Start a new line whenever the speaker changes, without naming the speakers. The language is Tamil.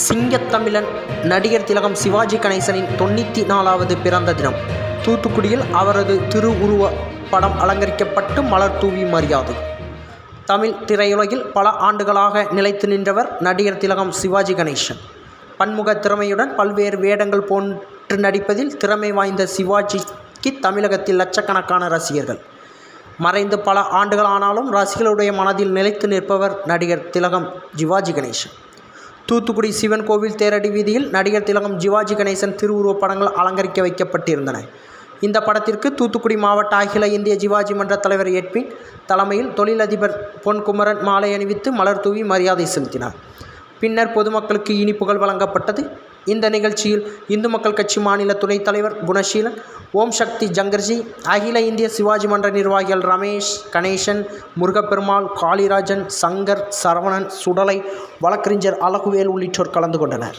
சிங்கத்தமிழன் நடிகர் திலகம் சிவாஜி கணேசனின் தொண்ணூற்றி நாலாவது பிறந்த தினம். தூத்துக்குடியில் அவரது திருவுருவ படம் அலங்கரிக்கப்பட்டு மலர் தூவி மரியாதை. தமிழ் திரையுலகில் பல ஆண்டுகளாக நிலைத்து நின்றவர் நடிகர் திலகம் சிவாஜி கணேசன். பன்முக திறமையுடன் பல்வேறு வேடங்கள் போன்று நடிப்பதில் திறமை வாய்ந்த சிவாஜிக்கு தமிழகத்தில் லட்சக்கணக்கான ரசிகர்கள். மறைந்து பல ஆண்டுகள் ஆனாலும் ரசிகர்களுடைய மனதில் நிலைத்து நிற்பவர் நடிகர் திலகம் சிவாஜி கணேசன். தூத்துக்குடி சிவன் கோவில் தேரடி வீதியில் நடிகர் திலகம் சிவாஜி கணேசன் திருவுருவப் படங்கள் அலங்கரிக்க வைக்கப்பட்டிருந்தன. இந்த படத்திற்கு தூத்துக்குடி மாவட்ட அகில இந்திய ஜிவாஜி மன்ற தலைவர் எட்வின் தலைமையில் தொழிலதிபர் பொன்குமரன் மாலை அணிவித்து மலர் தூவி மரியாதை செலுத்தினார். பின்னர் பொதுமக்களுக்கு இனிப்புகள் வழங்கப்பட்டது. இந்த நிகழ்ச்சியில் இந்து மக்கள் கட்சி மாநில துணைத் தலைவர் குணசீலன் ஓம் சக்தி ஜங்கர்ஜி அகில இந்திய சிவாஜி மன்ற நிர்வாகிகள் ரமேஷ் கணேசன் முருகப்பெருமாள் காளிராஜன் சங்கர் சரவணன் சுடலை வழக்கறிஞர் அழகுவேல் உள்ளிட்டோர் கலந்து கொண்டனர்.